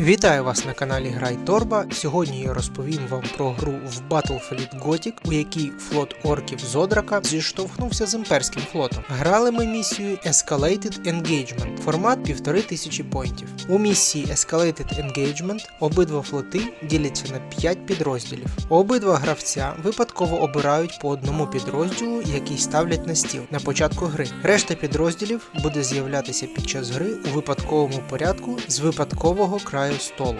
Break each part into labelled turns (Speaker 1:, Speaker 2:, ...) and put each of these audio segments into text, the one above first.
Speaker 1: Вітаю вас на каналі Грай Торба. Сьогодні я розповім вам про гру в Battlefleet Gothic, у якій флот орків Зодрака зіштовхнувся з імперським флотом. Грали ми місію Escalated Engagement, формат 1500 поінтів. У місії Escalated Engagement обидва флоти діляться на 5 підрозділів. Обидва гравця випадково обирають по одному підрозділу, який ставлять на стіл на початку гри. Решта підрозділів буде з'являтися під час гри у випадковому порядку з випадкового краю столу.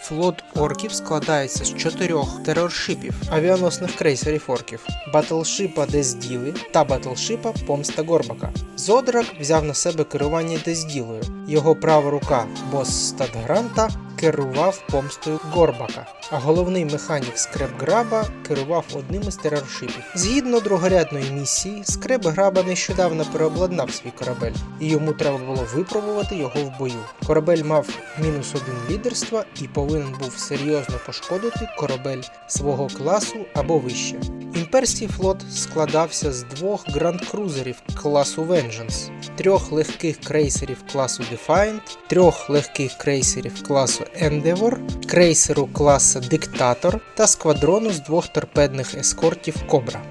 Speaker 1: Флот орків складається з чотирьох тероршипів, авіаносних крейсерів орків, батлшипа Дезділи та батлшипа Помста Горбака. Зодрак взяв на себе керування Дезділою. Його права рука бос Стадгранта керував помстою Горбака, а головний механік Скрепграба керував одним із тероршипів. Згідно другорядної місії, Скрепграба нещодавно переобладнав свій корабель, і йому треба було випробувати його в бою. Корабель мав мінус один лідерства і повинен був серйозно пошкодити корабель свого класу або вище. Імперський флот складався з двох гранд-крузерів класу Vengeance, трьох легких крейсерів класу Defiant, трьох легких крейсерів класу Endeavor, крейсеру класу Диктатор та сквадрону з двох торпедних ескортів Кобра.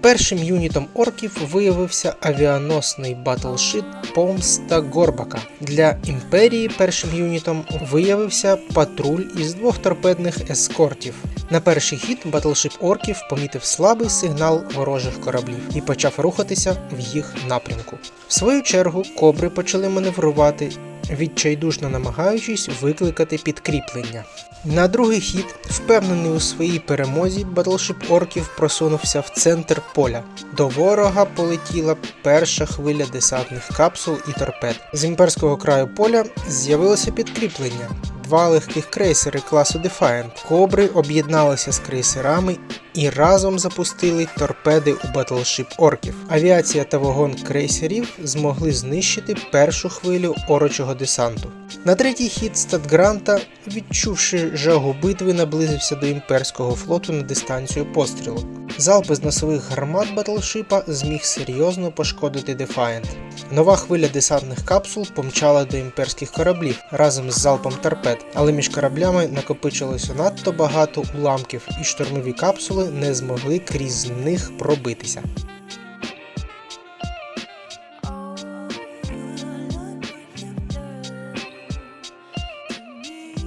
Speaker 1: Першим юнітом орків виявився авіаносний батлшип Помста Горбака. Для імперії першим юнітом виявився патруль із двох торпедних ескортів. На перший хід батлшип орків помітив слабий сигнал ворожих кораблів і почав рухатися в їх напрямку. В свою чергу кобри почали маневрувати, відчайдушно намагаючись викликати підкріплення. На другий хід, впевнений у своїй перемозі, батлшип орків просунувся в центр поля. До ворога полетіла перша хвиля десантних капсул і торпед. З імперського краю поля з'явилося підкріплення. Два легких крейсери класу Defiant. Кобри об'єдналися з крейсерами і разом запустили торпеди у батлшип орків. Авіація та вогон крейсерів змогли знищити першу хвилю орочого десанту. На третій хід Статгранта, відчувши жагу битви, наблизився до імперського флоту на дистанцію пострілу. Залп із носових гармат батлшипа зміг серйозно пошкодити Defiant. Нова хвиля десантних капсул помчала до імперських кораблів разом з залпом торпед, але між кораблями накопичилося надто багато уламків, і штурмові капсули не змогли крізь них пробитися.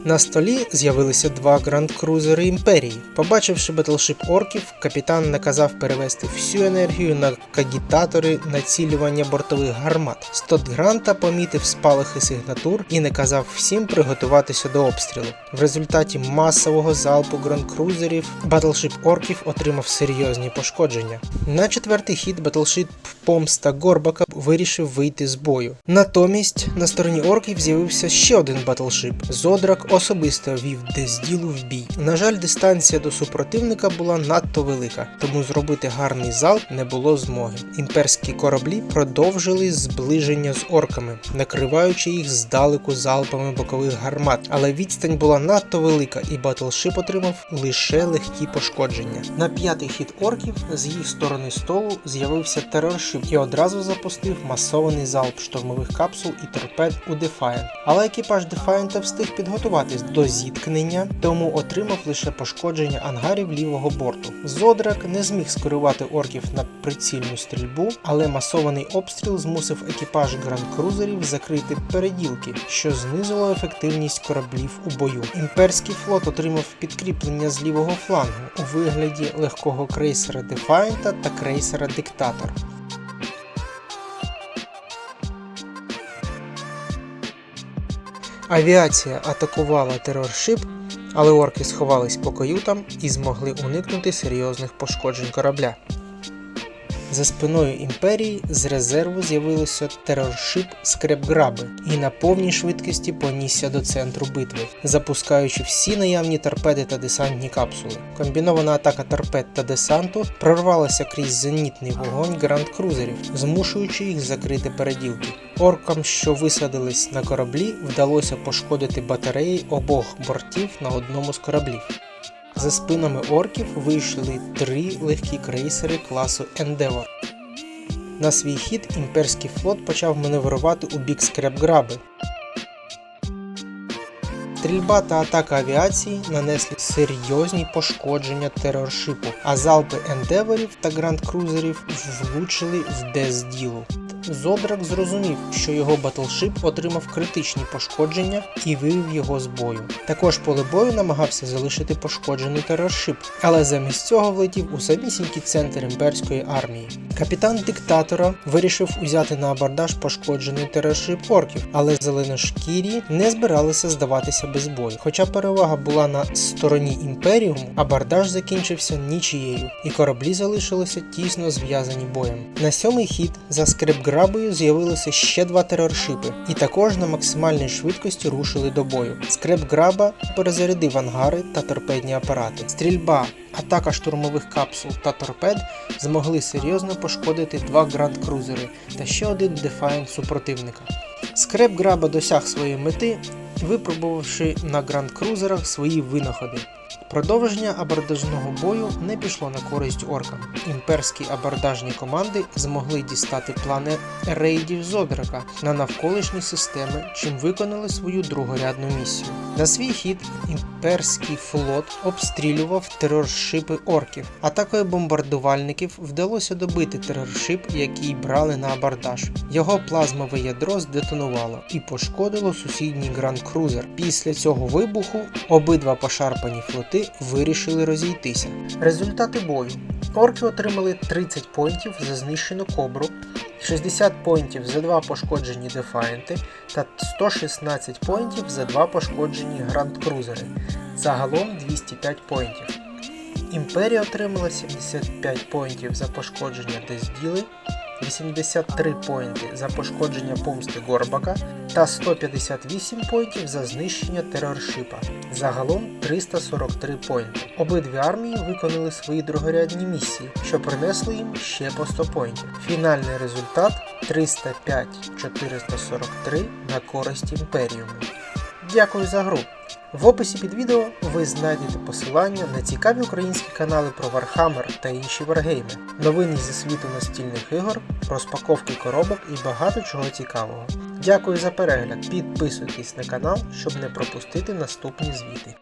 Speaker 1: На столі з'явилися два гранд-крузери імперії. Побачивши батлшип орків, капітан наказав перевести всю енергію на кагітатори націлювання бортових гармат. Стотгранта помітив спалахи сигнатур і наказав всім приготуватися до обстрілу. В результаті масового залпу гранд-крузерів батлшип орків отримав серйозні пошкодження. На четвертий хід батлшип Помста Горбака вирішив вийти з бою. Натомість на стороні орків з'явився ще один батлшип. Зодрак особисто вів Дезділу в бій. На жаль, дистанція до супротивника була надто велика, тому зробити гарний залп не було змоги. Імперські кораблі продовжили зближення з орками, накриваючи їх здалеку залпами бокових гармат, але відстань була надто велика, і батлшип отримав лише легкі пошкодження. На п'ятий хід орків з їх сторони столу з'явився тероршип і одразу запустив масований залп штурмових капсул і торпед у Defiant. Але екіпаж Defiant встиг підготуватись до зіткнення, тому отримав лише пошкодження ангарів лівого борту. Зодрак не зміг скерувати орків на прицільну стрільбу, але масований обстріл змусив екіпаж гранд-крузерів закрити переділки, що знизило ефективність кораблів у бою. Імперський флот отримав підкріплення з лівого флангу у вигляді легкого крейсера Дефайнта та крейсера Диктатор. Авіація атакувала тероршип, але орки сховались по каютам і змогли уникнути серйозних пошкоджень корабля. За спиною імперії з резерву з'явилося тероршип Скрепграби і на повній швидкості понісся до центру битви, запускаючи всі наявні торпеди та десантні капсули. Комбінована атака торпед та десанту прорвалася крізь зенітний вогонь гранд-крузерів, змушуючи їх закрити переділки. Оркам, що висадились на кораблі, вдалося пошкодити батареї обох бортів на одному з кораблів. За спинами орків вийшли три легкі крейсери класу Endeavor. На свій хід імперський флот почав маневрувати у бік Скрепграби. Стрільба та атака авіації нанесли серйозні пошкодження тероршипу, а залпи ендеворів та гранд-крузерів влучили в Дезділу. Зодрак зрозумів, що його батлшип отримав критичні пошкодження і вивів його з бою. Також поле бою намагався залишити пошкоджений тероршип, але замість цього влетів у самісінький центр імперської армії. Капітан диктатора вирішив узяти на абордаж пошкоджений тероршип орків, але зеленошкірі не збиралися здаватися без бою. Хоча перевага була на стороні імперіуму, абордаж закінчився нічією, і кораблі залишилися тісно зв'язані боєм. На сьомий хід за скрепграбою з'явилися ще два тероршипи, і також на максимальній швидкості рушили до бою. Скрепграба перезарядив ангари та торпедні апарати. Стрільба Атака штурмових капсул та торпед змогли серйозно пошкодити два гранд-крузери та ще один дефайн супротивника. Скреп Граба досяг своєї мети, випробувавши на гранд-крузерах свої винаходи. Продовження абордажного бою не пішло на користь оркам. Імперські абордажні команди змогли дістати плани рейдів Зодрака на навколишні системи, чим виконали свою другорядну місію. На свій хід імперський флот обстрілював тероршипи орків. Атакою бомбардувальників вдалося добити тероршип, який брали на абордаж. Його плазмове ядро здетонувало і пошкодило сусідній гранд-крузер. Після цього вибуху обидва пошарпані флоти вирішили розійтися. Результати бою. Орки отримали 30 поінтів за знищену кобру, 60 поінтів за два пошкоджені дефаєнти та 116 поінтів за два пошкоджені гранд-крузери. Загалом 205 поінтів. Імперія отримала 75 поінтів за пошкодження Дезділи, 83 поінти за пошкодження помсти Горбака та 158 поінтів за знищення тероршипа. Загалом 343 поінти. Обидві армії виконали свої другорядні місії, що принесли їм ще по 100 поінтів. Фінальний результат 305-443 на користь імперіуму. Дякую за гру! В описі під відео ви знайдете посилання на цікаві українські канали про Warhammer та інші варгейми, новини зі світу настільних ігор, розпаковки коробок і багато чого цікавого. Дякую за перегляд, підписуйтесь на канал, щоб не пропустити наступні звіти.